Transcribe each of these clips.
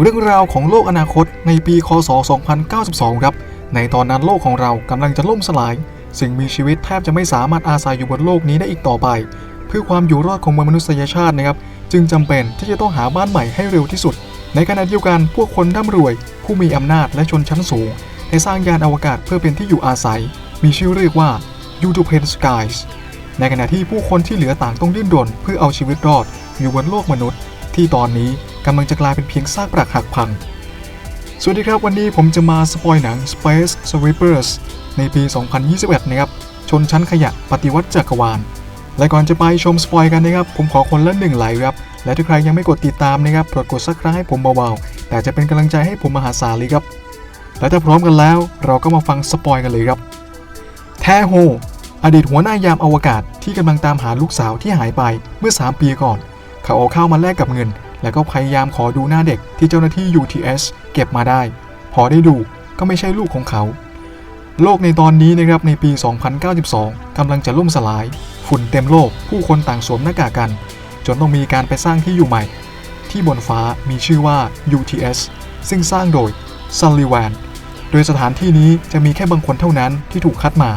เรื่องราวของโลกอนาคตในปี คศ 2092 ครับ ในตอนนั้นโลกของเรากำลังจะล่มสลาย สิ่งมีชีวิตแทบจะไม่สามารถอาศัยอยู่บนโลกนี้ได้อีกต่อไป เพื่อความอยู่รอดของมวลมนุษยชาตินะครับ จึงจำเป็นที่จะต้องหาบ้านใหม่ให้เร็วที่สุด ในขณะเดียวกันพวกคนร่ำรวย ผู้มีอำนาจและชนชั้นสูงได้สร้างยานอวกาศเพื่อเป็นที่อยู่อาศัย มีชื่อเรียกว่า Utopian Skies ในขณะที่ผู้คนที่เหลือต่างต้องดิ้นรนเพื่อเอาชีวิตรอดอยู่บนโลกมนุษย์ ที่ตอนนี้ กำลังจะกลายเป็นเพียงซากปรักหักพัง สวัสดีครับวันนี้ผมจะมาสปอยหนัง Space Sweepers ในปี 2021 นะครับ ชนชั้นขยะปฏิวัติจักรวาล และก่อนจะไปชมสปอยกันนะครับ ผมขอคนละหนึ่งไลค์ครับ และถ้าใครยังไม่กดติดตามนะครับโปรดกดซักครั้งให้ผมเบาๆ แต่จะเป็นกำลังใจให้ผมมหาศาลเลยครับ และถ้าพร้อมกันแล้ว เราก็มาฟังสปอยกันเลยครับ แทโฮอดีตหัวหน้ายามอวกาศที่กำลังตามหาลูกสาวที่หายไปเมื่อ 3 ปีก่อน เขาเอาข้าวมาแลกกับเงิน แล้วก็พยายามขอดูหน้าเด็กที่เจ้าหน้าที่ UTS เก็บมาได้ พอได้ดูก็ไม่ใช่ลูกของเขา โลกในตอนนี้นะครับในปี 2092กำลังจะล่มสลาย ฝุ่นเต็มโลก ผู้คนต่างสวมหน้ากากกัน จนต้องมีการไปสร้างที่อยู่ใหม่ ที่บนฟ้ามีชื่อว่า UTS ซึ่งสร้างโดยซัลลิแวนโดยสถานที่นี้จะมีแค่บางคนเท่านั้นที่ถูกคัดมา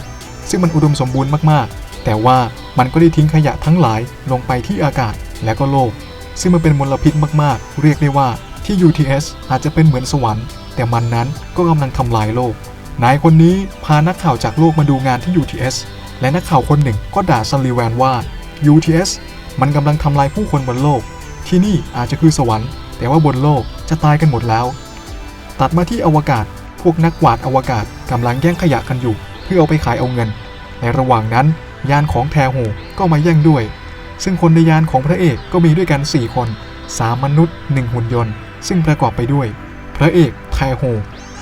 ซึ่งมันอุดมสมบูรณ์มากๆ แต่ว่ามันก็ได้ทิ้งขยะทั้งหลายลงไปที่อากาศและก็โลก ซึ่งมันเป็นมลพิษมากๆ เรียกได้ว่าที่ UTS อาจจะเป็นเหมือนสวรรค์ แต่มันนั้นก็กำลังทำลายโลก นายคนนี้พานักข่าวจากโลกมาดูงานที่ UTS และนักข่าวคนหนึ่งก็ด่าซันลีแวนว่า UTS มันกำลังทำลายผู้คนบนโลก ที่นี่อาจจะคือสวรรค์ แต่ว่าบนโลกจะตายกันหมดแล้ว ตัดมาที่อวกาศ พวกนักกวาดอวกาศกำลังแย่งขยะกันอยู่ เพื่อเอาไปขายเอาเงิน ในระหว่างนั้นยานของแทโฮก็มาแย่งด้วย ซึ่งคนในยานของพระเอกก็มีด้วยกัน 4 คน 3 มนุษย์ 1 หุ่นยนต์ ซึ่งประกอบไปด้วย พระเอกแทโฮ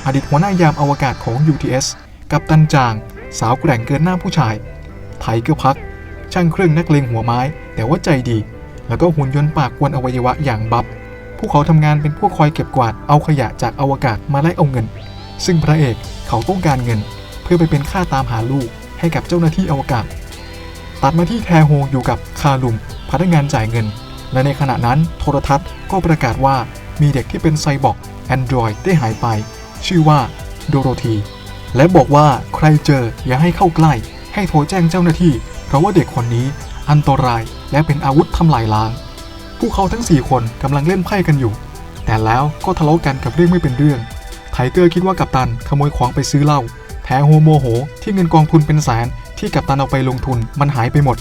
อดีตหัวหน้ายามอวกาศของ UTS กับตันจาง สาวแกร่งเกินหน้าผู้ชาย ไทเกอร์พัก ช่างเครื่องนักเลงหัวไม้ แต่ว่าใจดี แล้วก็หุ่นยนต์ปากกวนอวัยวะอย่างบับ พวกเขาทำงานเป็นพวกคอยเก็บกวาดเอาขยะจากอวกาศมาไล่เอาเงิน ซึ่งพระเอกเขาต้องการเงิน เพื่อไปเป็นค่าตามหาลูกให้กับเจ้าหน้าที่อวกาศ ตัดมาที่แทโฮอยู่กับคาลุมพนักงานจ่ายเงิน และในขณะนั้นโทรทัศน์ก็ประกาศว่ามีเด็กที่เป็นไซบอร์กแอนดรอยได้หายไป ชื่อว่าโดโรธี และบอกว่าใครเจออย่าให้เข้าใกล้ ให้โทรแจ้งเจ้าหน้าที่ เพราะว่าเด็กคนนี้อันตรายและเป็นอาวุธทำลายล้าง พวกเขาทั้ง 4 คนกำลังเล่นไพ่กันอยู่ แต่แล้วก็ทะเลาะกันกับเรื่องไม่เป็นเรื่อง ไทเกอร์คิดว่ากัปตันขโมยของไปซื้อเหล้า แทโฮโมโห ที่เงินกองทุนเป็นแสนที่กัปตันเอาไปลงทุนมันหายไปหมด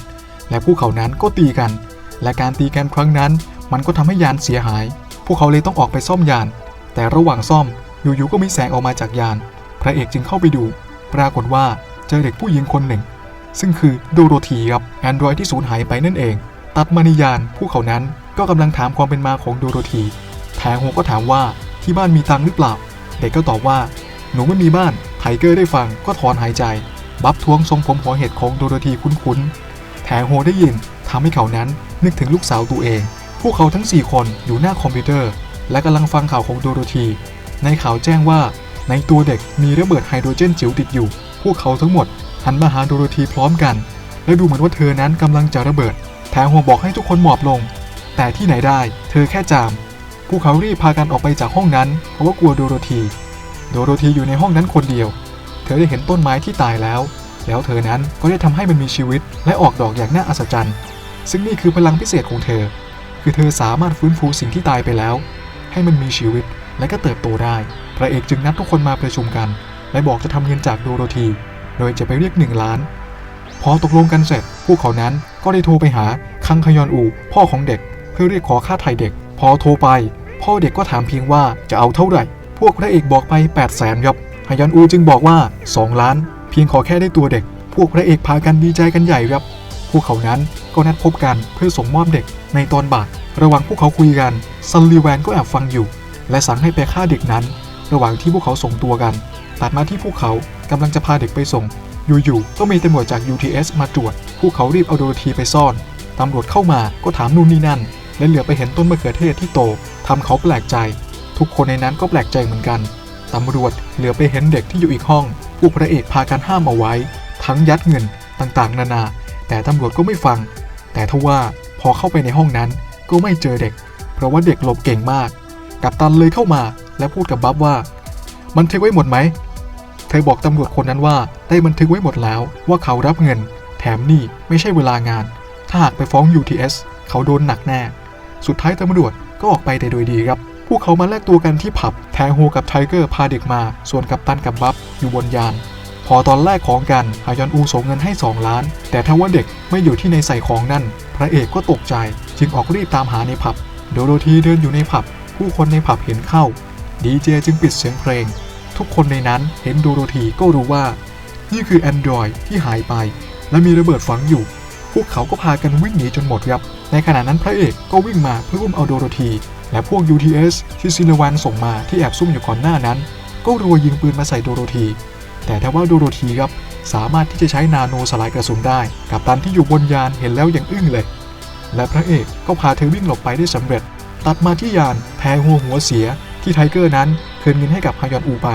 และพวกเขานั้นก็ตีกัน และการตีกันครั้งนั้น มันก็ทำให้ยานเสียหาย พวกเขาเลยต้องออกไปซ่อมยาน แต่ระหว่างซ่อมอยู่ๆก็มีแสงออกมาจากยาน พระเอกจึงเข้าไปดู ปรากฏว่าเจอเด็กผู้หญิงคนหนึ่ง ซึ่งคือโดโรธีครับแอนดรอยที่สูญหายไปนั่นเอง ตัดมาในยานพวกเขานั้นก็กำลังถามความเป็นมาของโดโรธีแทงโฮก็ถามว่าที่บ้านมีตังหรือเปล่า เด็กก็ตอบว่า หนูไม่มีบ้าน เกอร์ได้ฟังก็ถอนหายใจ บัฟทวงทรงผมหัวเห็ดของโดโรธีคุ้นๆแทโฮได้ยินทำให้เขานั้นนึกถึงลูกสาวตัวเอง พวกเขาทั้ง 4 คนอยู่หน้าคอมพิวเตอร์ และกำลังฟังข่าวของโดโรธี ในข่าวแจ้งว่าในตัวเด็กมีระเบิดไฮโดรเจนจิ๋วติดอยู่ พวกเขาทั้งหมดหันมาหาโดโรธีพร้อมกัน และดูเหมือนว่าเธอนั้นกำลังจะระเบิดแทโฮบอกให้ทุกคนหมอบลง แต่ที่ไหนได้ เธอแค่จาม พวกเขารีบพากันออกไปจากห้องนั้นเพราะว่ากลัวโดโรธี โดโรธีอยู่ในห้องนั้นคนเดียว เธอได้เห็นต้นไม้ที่ตายแล้ว แล้วเธอนั้นก็ได้ทำให้มันมีชีวิต และออกดอกอย่างน่าอัศจรรย์ ซึ่งนี่คือพลังพิเศษของเธอ คือเธอสามารถฟื้นฟูสิ่งที่ตายไปแล้ว ให้มันมีชีวิตและก็เติบโตได้ พระเอกจึงนัดทุกคนมาประชุมกัน และบอกจะทำเงินจากโดโรธี โดยจะไปเรียกหนึ่งล้าน พอตกลงกันเสร็จ พวกเขานั้นก็ได้โทรไปหาคังคยอนอู พ่อของเด็ก เพื่อเรียกขอค่าไถ่เด็ก พอโทรไป พ่อเด็กก็ถามเพียงว่าจะเอาเท่าไหร่ พวกพระเอกบอกไป 8 0 0แสนครับฮยอนอูจึงบอกว่า 2 ล้าน เพียงขอแค่ได้ตัวเด็ก พวกพระเอกพากันดีใจกันใหญ่ครับ พวกเขานั้นก็นัดพบกันเพื่อส่งมอบเด็กในตอนบ่ายระหว่างพวกเขาคุยกันซันลีแวนก็แอบฟังอยู่ และสั่งให้ไปฆ่าเด็กนั้น ระหว่างที่พวกเขาส่งตัวกัน ตัดมาที่พวกเขากำลังจะพาเด็กไปส่ง อยู่ๆก็มีตำรวจจาก UTS มาตรวจ พวกเขารีบเอาโดโรธีไปซ่อนตำรวจเข้ามาก็ถามนู่นนี่นั่น และเหลือไปเห็นต้นมะเขือเทศที่โตทำเขาแปลกใจ ทุกคนในนั้นก็แปลกใจเหมือนกัน ตำรวจเหลือไปเห็นเด็กที่อยู่อีกห้องพวกพระเอกพากันห้ามเอาไว้ ทั้งยัดเงินต่างๆ นานา แต่ตำรวจก็ไม่ฟัง แต่ทว่าพอเข้าไปในห้องนั้นก็ไม่เจอเด็ก เพราะว่าเด็กหลบเก่งมาก กัปตันเลยเข้ามาและพูดกับบัฟว่าบันทึกไว้หมดไหม เธอบอกตำรวจคนนั้นว่าได้บันทึกไว้หมดแล้วว่าเขารับเงิน แถมนี่ไม่ใช่เวลางาน ถ้าหากไปฟ้อง UTS เขาโดนหนักแน่ สุดท้ายตำรวจก็ออกไปแต่โดยดีครับ พวกเขามาแลกตัวกันที่ผับ แทงโฮกับไทเกอร์พาเด็กมา ส่วนกัปตันกับบัฟอยู่บนยาน พอตอนแรกของกันฮายอนอูส่งเงินให้ 2 ล้าน แต่ถ้าว่าเด็กไม่อยู่ที่ในใส่ของนั่น พระเอกก็ตกใจ จึงออกรีบตามหาในผับ โดโรธีเดินอยู่ในผับ ผู้คนในผับเห็นเข้า ดีเจจึงปิดเสียงเพลง ทุกคนในนั้นเห็นโดโรธีก็รู้ว่า นี่คือ Android ที่หายไป และมีระเบิดฝังอยู่ พวกเขาก็พากันวิ่งหนีจนหมดครับ ในขณะนั้นพระเอกก็วิ่งมาเพื่ออุ้มเอาโดโรธี และพวก UTS ที่ซินวันส่งมาที่แอบซุ่มอยู่ก่อนหน้านั้น ก็รัวยิงปืนมาใส่โดโรธี แต่ถ้าว่าโดโรธีครับสามารถที่จะใช้นาโนสลายกระสุนได้ กับตันที่อยู่บนยานเห็นแล้วอยังอึ้งเลย และพระเอกก็พาเธอวิ่งหลบไปได้สำเร็จ ตัดมาที่ยานแทหัวหัวเสีย ที่ไทเกอร์นั้นคืนเงินให้กับฮายอนอูไป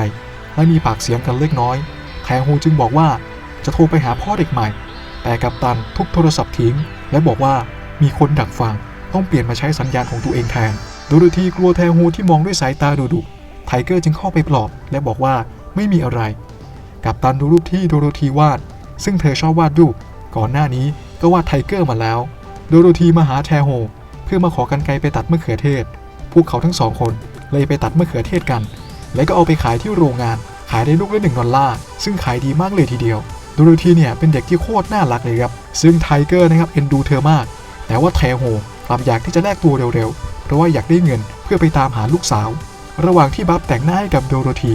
และมีปากเสียงกันเล็กน้อยแทฮูจึงบอกว่าจะโทรไปหาพ่อเด็กใหม่ แต่กัปตันทุบโทรศัพท์ทิ้ง และบอกว่ามีคนดักฟังต้องเปลี่ยนมาใช้สัญญาณของตัวเองแทน ดโรธีกลัวแทฮูที่มองด้วยสายตาดุดุไทเกอร์จึงเข้าไปปลอบ และบอกว่าไม่มีอะไร กัปตันดูรูปที่โดโรธีวาด ซึ่งเธอชอบวาดรูป ก่อนหน้านี้ก็วาดไทเกอร์มาแล้ว โดโรธีมาหาแทโฮเพื่อมาขอกันไกรไปตัดมะเขือเทศ พวกเขาทั้งสองคนเลยไปตัดมะเขือเทศกัน แล้วก็เอาไปขายที่โรงงาน ขายได้ลูกละหนึ่งดอลลาร์ ซึ่งขายดีมากเลยทีเดียว โดโรธีเนี่ยเป็นเด็กที่โคตรน่ารักเลยครับ ซึ่งไทเกอร์นะครับเอ็นดูเธอมาก แต่ว่าแทโฮกลับอยากที่จะแลกตัวเร็วๆ ราะว่าอยากได้เงินเพื่อไปตามหาลูกสาว ระหว่างที่บัฟแต่งหน้าให้กับโดโรธี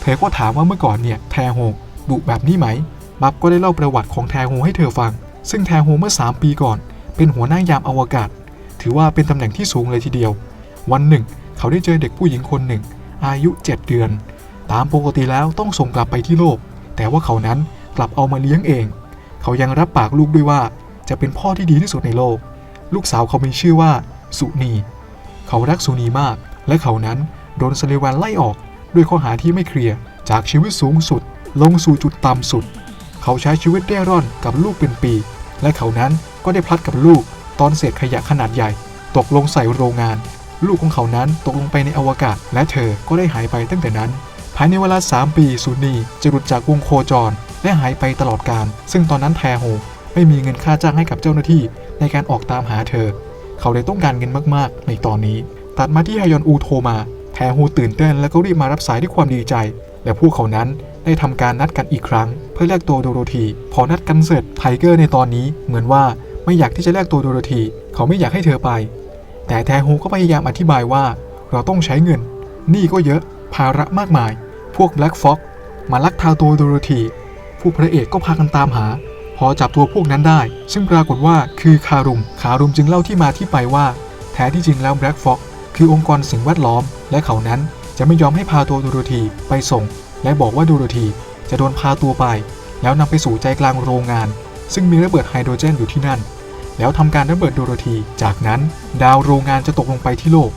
เธอก็ถามว่าเมื่อก่อนเนี่ยแทโฮดุแบบนี้ไหม บัฟก็ได้เล่าประวัติของแทโฮให้เธอฟัง ซึ่งแทโฮเมื่อ 3 ปีก่อน เป็นหัวหน้ายามอวกาศ ถือว่าเป็นตำแหน่งที่สูงเลยทีเดียว วันหนึ่ง เขาได้เจอเด็กผู้หญิงคนหนึ่ง อายุ 7 เดือน ตามปกติแล้วต้องส่งกลับไปที่โลก แต่ว่าเขานั้นกลับเอามาเลี้ยงเอง เขายังรับปากลูกด้วยว่าจะเป็นพ่อที่ดีที่สุดในโลก ลูกสาวเขามีชื่อว่า สุนี เขารักสุนีมาก และเขานั้นโดนสเลวันไล่ออก ด้วยข้อหาที่ไม่เคลียร์จากชีวิตสูงสุด ลงสู่จุดต่ำสุด เขาใช้ชีวิตเร่ร่อนกับลูกเป็นปี และเขานั้นก็ได้พลัดกับลูกตอนเศษขยะขนาดใหญ่ ตกลงใส่โรงงาน ลูกของเขานั้นตกลงไปในอวกาศ และเธอก็ได้หายไปตั้งแต่นั้น ภายในเวลา 3 ปีซูนีจะหลุดจากวงโคจร และหายไปตลอดการ ซึ่งตอนนั้นแทโฮไม่มีเงินค่าจ้างให้กับเจ้าหน้าที่ในการออกตามหาเธอ เขาเลยต้องการเงินมากๆ ในตอนนี้ ตัดมาที่ฮยอนอูโทรมาแทฮูตื่นเต้น แล้วก็รีบมารับสายด้วยความดีใจ และพวกเขานั้นได้ทำการนัดกันอีกครั้ง เพื่อแลกตัวโดโรธีพอนัดกันเสร็จไทเกอร์ในตอนนี้เหมือนว่าไม่อยากที่จะแลกตัวโดโรธีเขาไม่อยากให้เธอไป แต่แทฮูก็พยายามอธิบายว่า เราต้องใช้เงินหนี้ก็เยอะภาระมากมาย พวกแบล็กฟ็อกมาลักพาตัวโดโรธีผู้พระเอกก็พากันตามหา อจับตัวพวกนั้นได้ ซึ่งปรากฏว่าคือคารุม คารุมจึงเล่าที่มาที่ไปว่า แท้ที่จริงแล้วแบล็กฟ็อกคือองค์กรสิ่งแวดล้อม และเขานั้นจะไม่ยอมให้พาตัวโดโรธีไปส่ง และบอกว่าโดโรธีจะโดนพาตัวไป แล้วนำไปสู่ใจกลางโรงงาน ซึ่งมีระเบิดไฮโดรเจนอยู่ที่นั่น แล้วทำการระเบิดโดโรธีจากนั้น ดาวโรงงานจะตกลงไปที่โลก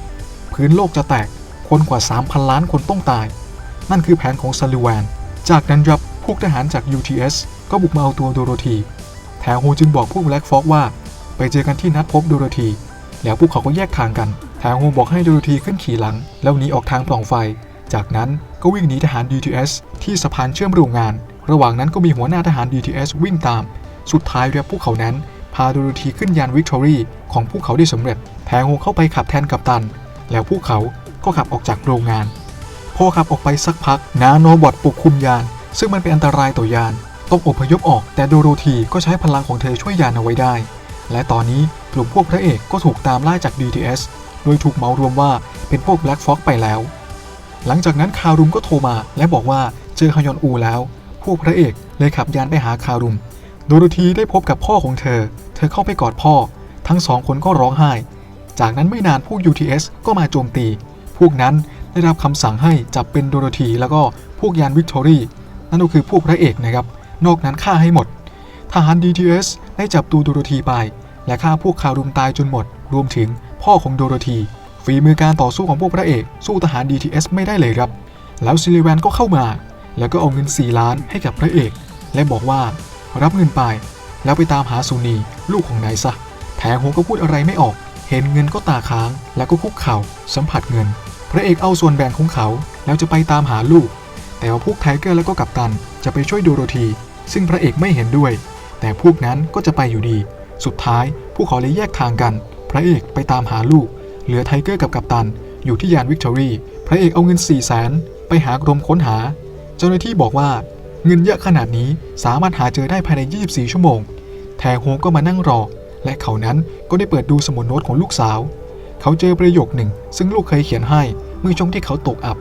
พื้นโลกจะแตกคนกว่า 3,000 ล้านคนต้องตาย นั่นคือแผนของซัลลิแวนจากนั้นครับพวกทหารจาก UTS ก็บุกมาเอาตัวโดโรธีแถวโฮจึงบอกพวกแบล็กฟ็อกว่า ไปเจอกันที่นัดพบโดโรธีแล้วพวกเขาก็แยกทางกันแถวโฮบอกให้โดโรธีขึ้นขี่หลัง แล้วหนีออกทางปล่องไฟ จากนั้นก็วิ่งหนีทหาร DTS ที่สะพานเชื่อมโรงงาน ระหว่างนั้นก็มีหัวหน้าทหาร DTS วิ่งตาม สุดท้ายแล้วพวกเขานั้น พาโดโรธีขึ้นยานวิกตอรี่ของพวกเขาได้สำเร็จแทงโฮเข้าไปขับแทนกัปตัน แล้วพวกเขาก็ขับออกจากโรงงานพอขับออกไปสักพัก นาโนบอทปกคุมยาน ซึ่งมันเป็นอันตรายต่อยาน ต้องอพยพออกแต่โดโรธีก็ใช้พลังของเธอช่วยยานเอาไว้ได้ และตอนนี้กลุ่มพวกพระเอกก็ถูกตามล่าจาก DTS โดยถูกเหมารวมว่าเป็นพวก Black Fox ไปแล้ว หลังจากนั้นคารุมก็โทรมาและบอกว่าเจอฮยอนอูแล้ว พวกพระเอกเลยขับยานไปหาคารุม โดโรธีได้พบกับพ่อของเธอ เธอเข้าไปกอดพ่อ ทั้งสองคนก็ร้องไห้ จากนั้นไม่นานพวก UTS ก็มาโจมตี พวกนั้นได้รับคำสั่งให้จับเป็นโดโรธีแล้วก็พวกยานวิกตอรี่นั่นก็คือพวกพระเอกนะครับ นอกนั้นฆ่าให้หมด ทหาร DTS ได้จับตัวโดโรธีไป และฆ่าพวกคารุมตายจนหมด รวมถึงพ่อของโดโรธีฝีมือการต่อสู้ของพวกพระเอกสู้ทหาร DTS ไม่ได้เลยครับ แล้วซิลิแวนก็เข้ามา แล้วก็เอาเงิน 4 ล้านให้กับพระเอก และบอกว่ารับเงินไป แล้วไปตามหาซูนีลูกของนายซะแทงโฮก็พูดอะไรไม่ออก เห็นเงินก็ตาค้าง แล้วก็คุกเข่าสัมผัสเงิน พระเอกเอาส่วนแบ่งของเขา แล้วจะไปตามหาลูก แต่ว่าพวกไทเกอร์และก็กัปตันจะไปช่วยโดโรธี ซึ่งพระเอกไม่เห็นด้วย แต่พวกนั้นก็จะไปอยู่ดี สุดท้ายพวกเขาเลยแยกทางกัน พระเอกไปตามหาลูก เหลือไทเกอร์กับกัปตัน อยู่ที่ยานวิกตอรี่พระเอกเอาเงิน4ี่แสนไปหากรมค้นหา เจ้าหน้าที่บอกว่า เงินเยอะขนาดนี้สามารถหาเจอได้ภายใน 24 ชั่วโมง แทโฮก็มานั่งรอ และเขานั้นก็ได้เปิดดูสมุดโน้ตของลูกสาว เขาเจอประโยคหนึ่ง ซึ่งลูกเคยเขียนให้เมื่อช่วงที่เขาตกอับ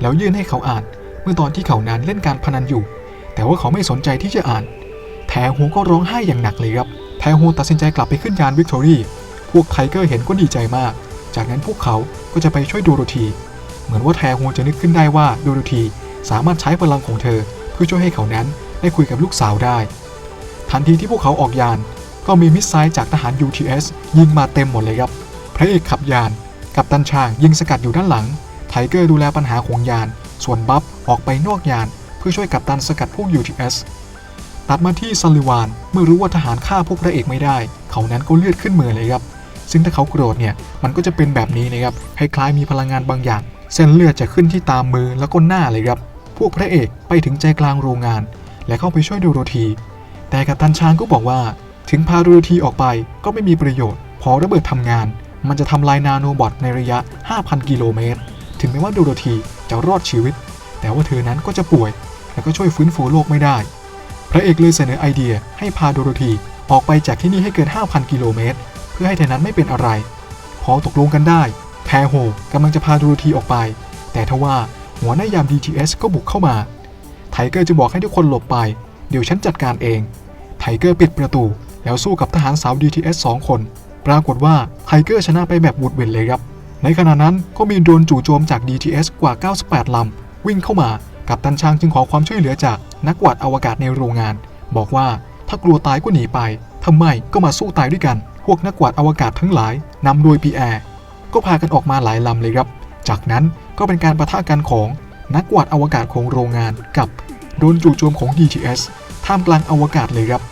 แล้วยื่นให้เขาอ่าน มื่อตอนที่เขานั้นเล่นการพนันอยู่ แต่ว่าเขาไม่สนใจที่จะอ่านแทโฮก็ร้องไห้อย่างหนักเลยครับแทโฮตัดสินใจกลับไปขึ้นยานวิกตอรี่ พวกไทเกอร์เห็นก็ดีใจมาก จากนั้นพวกเขาก็จะไปช่วยโดโรธีเหมือนว่าแทโฮจะนึกขึ้นได้ว่าโดโรธีสามารถใช้พลังของเธอ เพื่อช่วยให้เขานั้นได้คุยกับลูกสาวได้ ทันทีที่พวกเขาออกยาน ก็มีมิสไซล์จากทหาร UTS ยิงมาเต็มหมดเลยครับ พระเอกขับยาน กับตันช่างยิงสกัดอยู่ด้านหลัง ไทเกอร์ดูแลปัญหาของยาน ส่วนบัฟออกไปนอกยาน เพื่อช่วยกัปตันสกัดพวก UTS ตัดมาที่ซัลลิวานเมื่อรู้ว่าทหารฆ่าพวกพระเอกไม่ได้ เขานั้นก็เลือดขึ้นมือเลยครับ ซึ่งถ้าเขาโกรธเนี่ยมันก็จะเป็นแบบนี้นะครับคล้ายๆมีพลังงานบางอย่าง เส้นเลือดจะขึ้นที่ตามมือแล้วก็หน้าเลยครับ พวกพระเอกไปถึงใจกลางโรงงาน และเข้าไปช่วยโดโรธี แต่กัปตันช้างก็บอกว่า ถึงพาโดโรธีออกไปก็ไม่มีประโยชน์ พอระเบิดทำงาน มันจะทำลายนาโนบอทในระยะ 5,000 กิโลเมตร ถึงแม้ว่าโดโรธีจะรอดชีวิต แต่ว่าเธอนั้นก็จะป่วย และก็ช่วยฟื้นฟูโลกไม่ได้ พระเอกเลยเสนอไอเดียให้พาโดโรธีออกไปจากที่นี่ให้เกิน 5,000 กิโลเมตร เพื่อให้เธอนั้นไม่เป็นอะไร พอตกลงกันได้ แทโฮกำลังจะพาโดโรธีออกไป แต่ทว่าหัวหน้ายาม DTS ก็บุกเข้ามา ไทเกอร์จะบอกให้ทุกคนหลบไป เดี๋ยวฉันจัดการเอง ไทเกอร์ปิดประตู แล้วสู้กับทหารสาว DTS 2 คน ปรากฏว่าไทเกอร์ชนะไปแบบบุดเว่นเลยครับ ในขณะนั้นก็มีโดรนจู่โจมจาก DTS กว่า 98 ลำ วิ่งเข้ามา กับตันชางจึงขอความช่วยเหลือจากนักกวาดอวกาศในโรงงาน บอกว่าถ้ากลัวตายก็หนีไปทำไมก็มาสู้ตายด้วยกัน พวกนักกวาดอวกาศทั้งหลายนำโดยปีแอร์ก็พากันออกมาหลายลำเลยครับ จากนั้นก็เป็นการประทะกันของนักกวาดอวกาศของโรงงานกับโดรนจู่โจมของ DTS ท่ามกลางอวกาศเลยครับ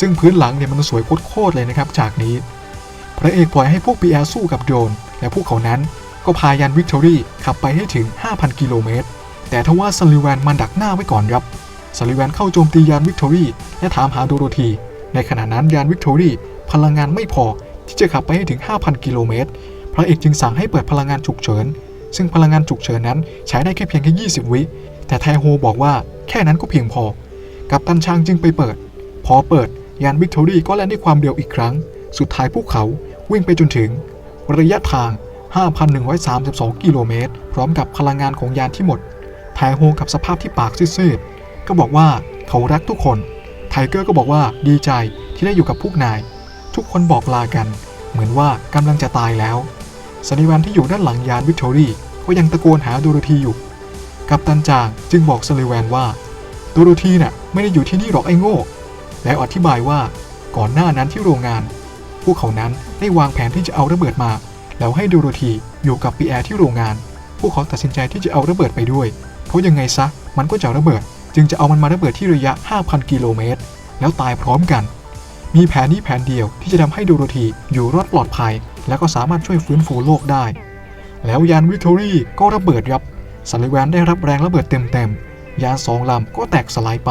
ซึ่งพื้นหลังเนี่ยมันสวยโคตรๆเลยนะครับฉากนี้ พระเอกปล่อยให้พวก BR สู้กับโดรน และพวกเขานั้นก็พายานวิกตอรี่ขับไปให้ถึง 5,000 กิโลเมตร แต่ทว่าซัลลิแวนมันดักหน้าไว้ก่อนครับซัลลิแวนเข้าโจมตียานวิกตอรี่และถามหาโดโรธี ในขณะนั้นยานวิกตอรี่พลังงานไม่พอที่จะขับไปให้ถึง 5,000 กิโลเมตร พระเอกจึงสั่งให้เปิดพลังงานฉุกเฉิน ซึ่งพลังงานฉุกเฉินนั้นใช้ได้แค่เพียงแค่ 20 วิ แต่แทโฮบอกว่าแค่นั้นก็เพียงพอ กัปตันชางจึงไปเปิด พอเปิดยานวิกตอรี่ก็แล่นด้วยความเร็วอีกครั้ง สุดท้ายพวกเขาวิ่งไปจนถึง ระยะทาง 5,132 กิโลเมตร พร้อมกับพลังงานของยานที่หมด ไทโฮกับสภาพที่ปากซีดๆก็บอกว่าเขารักทุกคน ไทเกอร์ก็บอกว่าดีใจที่ได้อยู่กับพวกนาย ทุกคนบอกลากัน เหมือนว่ากำลังจะตายแล้วสันนิวันที่อยู่ด้านหลังยานวิกตอรี่ก็ยังตะโกนหาโดโรธีอยู่ กัปตันจางจึงบอกสลิแวนว่าโดโรธีน่ะไม่ได้อยู่ที่นี่หรอกไอ้โง่ แล้วอธิบายว่าก่อนหน้านั้นที่โรงงาน พวกเขานั้นได้วางแผนที่จะเอาระเบิดมา แล้วให้โดโรธีอยู่กับปีแอร์ที่โรงงาน พวกเขาตัดสินใจที่จะเอาระเบิดไปด้วย เพราะยังไงซะมันก็จะระเบิด จึงจะเอามันมาระเบิดที่ระยะ 5,000 กิโลเมตร แล้วตายพร้อมกัน มีแผนนี้แผนเดียวที่จะทำให้โดโรธีอยู่รอดปลอดภัย และก็สามารถช่วยฟื้นฟูโลกได้ แล้วยานวิกตอรี่ก็ระเบิดครับซัลลิแวนได้รับแรงระเบิดเต็มๆ ยานสองลำก็แตกสลายไป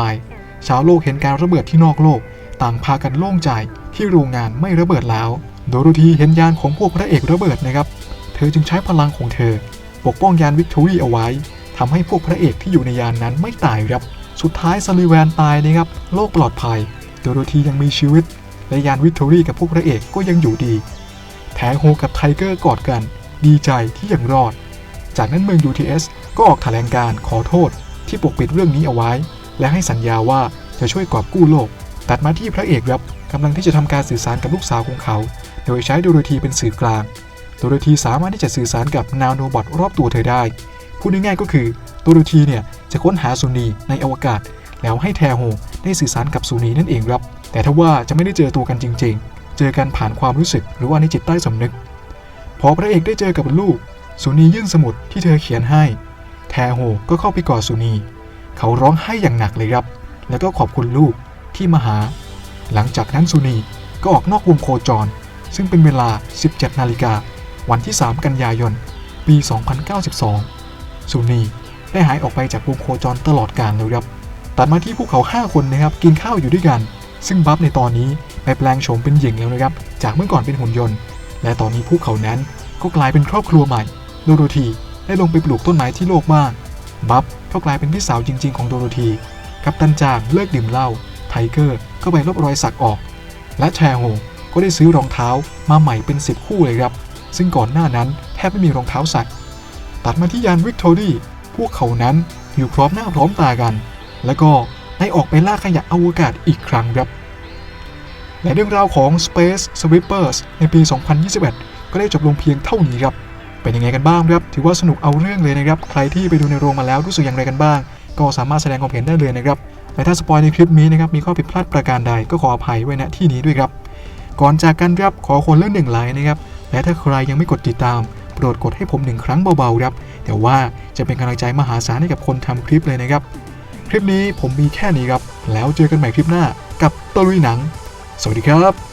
ชาวโลกเห็นการระเบิดที่นอกโลก ต่างพากันโล่งใจ ที่โรงงานไม่ระเบิดแล้ว โดโรธีเห็นยานของพวกพระเอกระเบิดนะครับ เธอจึงใช้พลังของเธอ ปกป้องยานวิกตอรี่เอาไว้ทำให้พวกพระเอกที่อยู่ในยานนั้นไม่ตายครับ สุดท้ายซัลลิแวนตายนะครับ โลกปลอดภัย โดโรธียังมีชีวิต และยานวิกตอรี่กับพวกพระเอกก็ยังอยู่ดีแทโฮกับไทเกอร์กอดกัน ดีใจที่ยังรอด จากนั้นเมือง UTS ก็ออกแถลงการขอโทษ ที่ปกปิดเรื่องนี้เอาไว้ และให้สัญญาว่าจะช่วยกอบกู้โลก ตัดมาที่พระเอกครับ กำลังที่จะทำการสื่อสารกับลูกสาวของเขา โดยใช้โดโรธีเป็นสื่อกลาง โดโรธีสามารถที่จะสื่อสารกับนาโนบอทรอบตัวเธอได้ พูดง่ายๆก็คือโดโรธีเนี่ยจะค้นหาซูนีในอวกาศ แล้วให้แทโฮได้สื่อสารกับซูนีนั่นเองครับ แต่ถ้าว่าจะไม่ได้เจอตัวกันจริง ๆ เจอกันผ่านความรู้สึกหรือว่าในจิตใต้สำนึก พอพระเอกได้เจอกับลูกซูนียื่นสมุดที่เธอเขียนให้ แทโฮก็เข้าไปกอดซูนี เขาร้องไห้อย่างหนักเลยครับ แล้วก็ขอบคุณลูกที่มาหา หลังจากนั้นซูนีก็ออกนอกวงโคจร ซึ่งเป็นเวลา 17 นาฬิกา วันที่ 3 กันยายน ปี 2092 ซูนีได้หายออกไปจากวงโคจรตลอดกาลเลยครับตัดมาที่พวกเขา 5 คนนะครับ กินข้าวอยู่ด้วยกัน ซึ่งบัฟในตอนนี้ได้แปลงโฉมเป็นหญิงแล้วนะครับ จากเมื่อก่อนเป็นหุ่นยนต์ และตอนนี้พวกเขานั้นก็กลายเป็นครอบครัวใหม่ โดโรธีได้ลงไปปลูกต้นไม้ที่โลกบ้าง บัฟก็กลายเป็นพี่สาวจริง ๆ ของโดโรธี กัปตันจางเลิกดื่มเหล้า ไทเกอร์ก็ไปลบรอยสักออก และแชโฮก็ได้ซื้อรองเท้ามาใหม่เป็น 10 คู่เลยครับ ซึ่งก่อนหน้านั้นแทบไม่มีรองเท้าใส่ตัดมาที่ยานวิกตอรี่พวกเขานั้นอยู่พร้อมหน้าพร้อมตากัน แล้วก็ได้ออกไปล่าขยะอวกาศอีกครั้งครับ และเรื่องราวของ Space Sweepers ในปี 2021 ก็ได้จบลงเพียงเท่านี้ครับเป็นยังไงกันบ้างครับ ถือว่าสนุกเอาเรื่องเลยนะครับ ใครที่ไปดูในโรงมาแล้วรู้สึกอย่างไรกันบ้าง ก็สามารถแสดงความเห็นได้เลยนะครับ และถ้าสปอยในคลิปนี้นะครับมีข้อผิดพลาดประการใดก็ขออภัยไว้ณที่นี้ด้วยครับ ก่อนจากกันครับขอคนเละหนึ่งไลค์นะครับและถ้าใครยังไม่กดติดตามโปรดกดให้ผมหนึ่งครั้งเบาๆครับแต่ว่าจะเป็นกำลังใจมหาศาลให้กับคนทำคลิปเลยนะครับ คลิปนี้ผมมีแค่นี้ครับ แล้วเจอกันใหม่คลิปหน้ากับตะลุยหนัง สวัสดีครับ